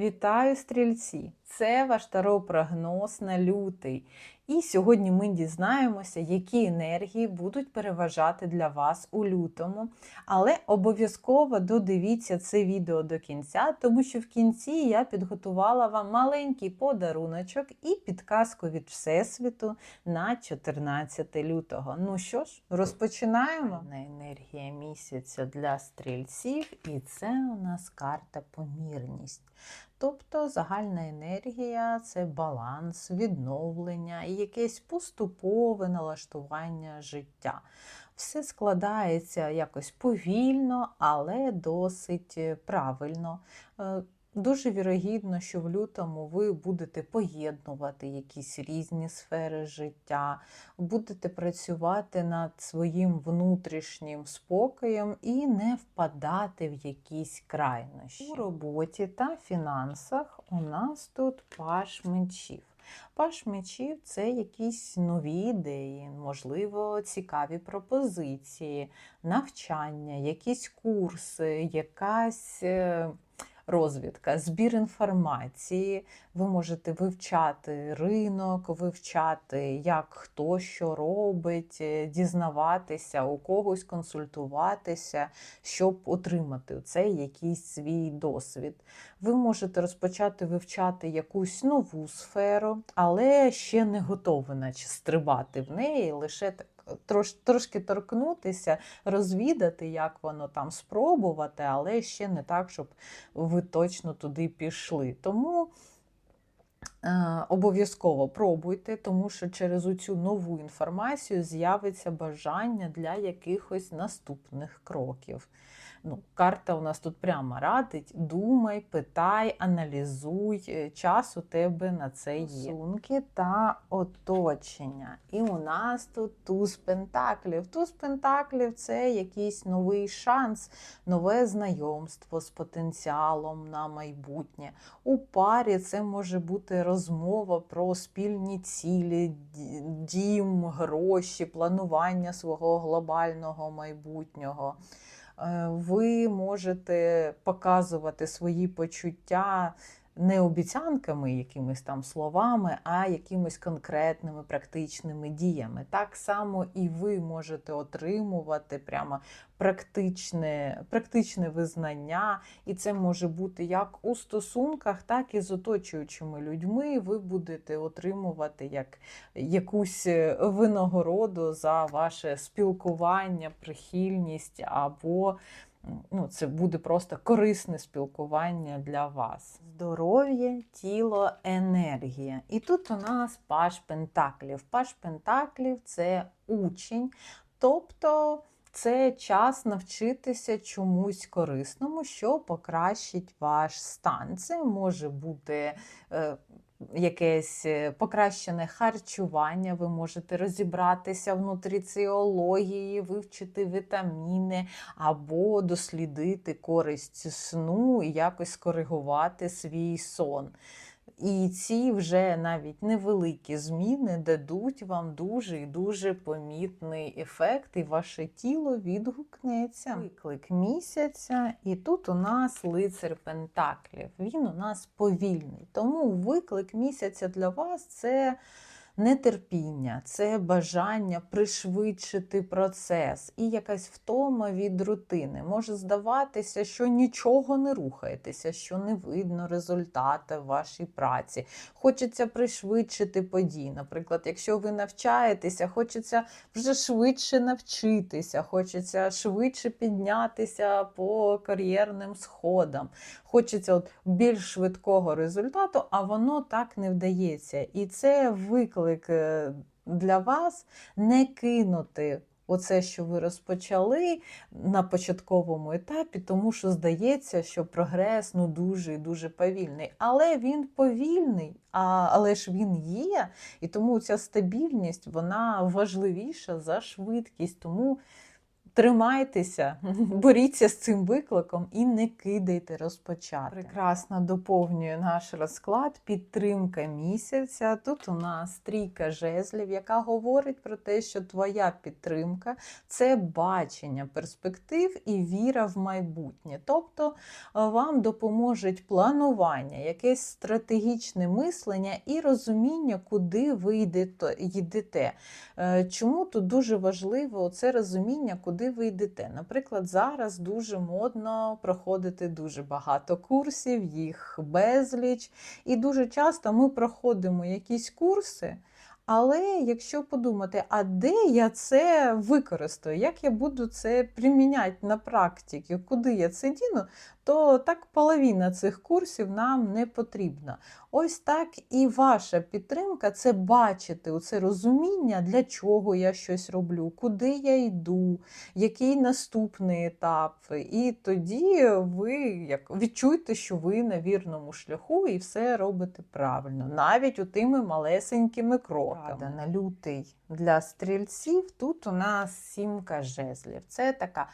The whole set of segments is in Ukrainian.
Вітаю, стрільці! Це ваш таро-прогноз на лютий. І сьогодні ми дізнаємося, які енергії будуть переважати для вас у лютому. Але обов'язково додивіться це відео до кінця, тому що в кінці я підготувала вам маленький подаруночок і підказку від Всесвіту на 14 лютого. Ну що ж, розпочинаємо. Енергія місяця для стрільців, і це у нас карта помірність. Тобто загальна енергія це баланс, відновлення і якесь поступове налаштування життя. Все складається якось повільно, але досить е, правильно. Е, Дуже вірогідно, що в лютому ви будете поєднувати якісь різні сфери життя, будете працювати над своїм внутрішнім спокоєм і не впадати в якісь крайнощі. У роботі та фінансах у нас тут паш мечів. Паш мечів це якісь нові ідеї, можливо, цікаві пропозиції, навчання, якісь курси, якась. Розвідка, збір інформації. Ви можете вивчати ринок, вивчати, як хто що робить, е, дізнаватися, у когось консультуватися, щоб отримати цей якийсь свій досвід. Ви можете розпочати вивчати якусь нову сферу, але ще не готові, наче стрибати в неї, лише так. Трош, трошки торкнутися, розвідати, як воно там спробувати, але ще не так, щоб ви точно туди пішли. Тому е, обов'язково пробуйте, тому що через цю нову інформацію з'явиться бажання для якихось наступних кроків. Ну, Карта у нас тут прямо радить: думай, питай, аналізуй, е, час у тебе на це є. Стосунки та оточення. І у нас тут туз пентаклів. Туз пентаклів це якийсь новий шанс, нове знайомство з потенціалом на майбутнє. У парі це може бути розмова про спільні цілі, дім, гроші, планування свого глобального майбутнього. Е, Ви можете показувати свої почуття не обіцянками, якимись там словами, а якимись конкретними практичними діями. Так само і ви можете отримувати прямо практичне, практичне визнання, і це може бути як у стосунках, так і з оточуючими людьми. Ви будете отримувати як якусь е, винагороду за ваше спілкування, прихильність або ну, це буде просто корисне спілкування для вас. Здоров'я, тіло, енергія. І тут у нас паш пентаклів. Паш пентаклів це учень, тобто це час навчитися чомусь корисному, що покращить ваш стан. Це може бути. Якесь е, покращене харчування, ви можете розібратися в нутриціології, вивчити вітаміни, або дослідити користь сну і якось скоригувати свій сон. І ці вже навіть невеликі зміни дадуть вам дуже і дуже помітний ефект, і ваше тіло відгукнеться. Виклик місяця, і тут у нас лицар Пентаклів. Він у нас повільний. Тому виклик місяця для вас це нетерпіння, це бажання пришвидшити процес і якась втома від рутини. Може здаватися, що нічого не рухаєтеся, що не видно результати вашій праці. Хочеться пришвидшити події. Наприклад, якщо ви навчаєтеся, хочеться вже швидше навчитися, хочеться швидше піднятися по кар'єрним сходам. Хочеться от більш швидкого результату, а воно так не вдається. І це виклик е, для вас не кинути. Оце, що ви розпочали на початковому етапі, тому що здається, що прогрес ну дуже і дуже повільний. Але він повільний, а, але ж він є, і тому ця стабільність вона важливіша за швидкість. Тому Тримайтеся, боріться з цим викликом і не кидайте розпочати. Прекрасно доповнює наш розклад підтримка місяця. Тут у нас трійка жезлів, яка говорить про те, що твоя підтримка це бачення перспектив і віра в майбутнє. Тобто е, вам допоможуть планування, якесь стратегічне мислення і розуміння, куди ви йдете-. Е, Чому тут дуже важливо це розуміння, куди ви йдете? Наприклад, зараз дуже модно проходити дуже багато курсів, їх безліч, і дуже часто ми проходимо якісь курси. Але якщо подумати, а де я це використаю, як я буду це приміняти на практиці, куди я це діну, то так половина цих курсів нам не потрібна. Ось так і ваша підтримка це бачити це розуміння, для чого я щось роблю, куди я йду, який наступний етап. І тоді ви як відчуєте, що ви на вірному шляху і все робите правильно, навіть у тими малесенькими кроками. На лютий для стрільців тут у нас сімка жезлів. Це така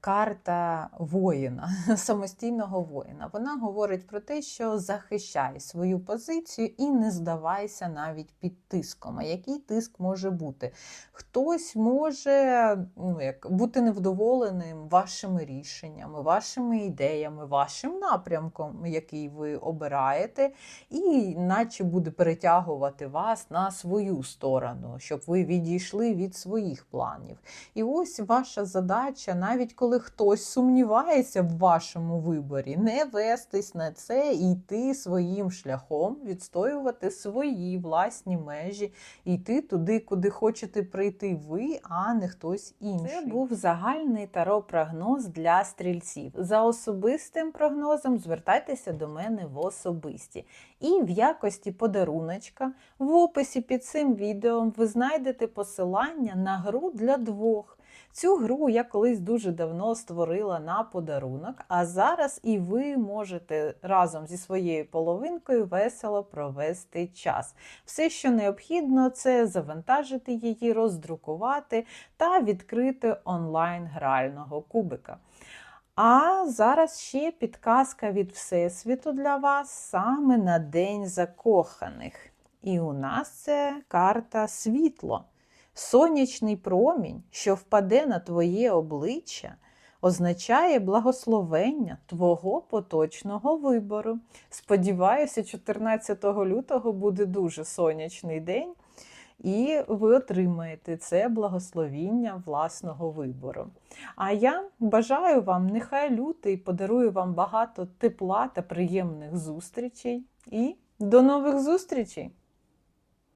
карта воїна, самостійного воїна. Вона говорить про те, що захищай свою позицію і не здавайся навіть під тиском. А який тиск може бути? Хтось може ну, як, бути невдоволеним вашими рішеннями, вашими ідеями, вашим напрямком, який ви обираєте, і наче буде перетягувати вас на свою сторону, щоб ви відійшли від своїх планів. І ось ваша задача, навіть коли хтось сумнівається в вашому виборі, не вестись на це і йти своїм шляхом, відстоювати свої власні межі, йти туди, куди хочете прийти ви, а не хтось інший. Це був загальний таро-прогноз для стрільців. За особистим прогнозом звертайтеся до мене в особисті. І в якості подаруночка в описі під цим відео ви знайдете посилання на гру для двох. Цю гру я колись дуже давно створила на подарунок, а зараз і ви можете разом зі своєю половинкою весело провести час. Все, що необхідно, це завантажити її, роздрукувати та відкрити онлайн грального кубика. А зараз ще підказка від Всесвіту для вас саме на День закоханих. І у нас це карта світло. Сонячний промінь, що впаде на твоє обличчя, означає благословення твого поточного вибору. Сподіваюся, 14 лютого буде дуже сонячний день, і ви отримаєте це благословіння власного вибору. А я бажаю вам, нехай лютий подарує вам багато тепла та приємних зустрічей. І до нових зустрічей!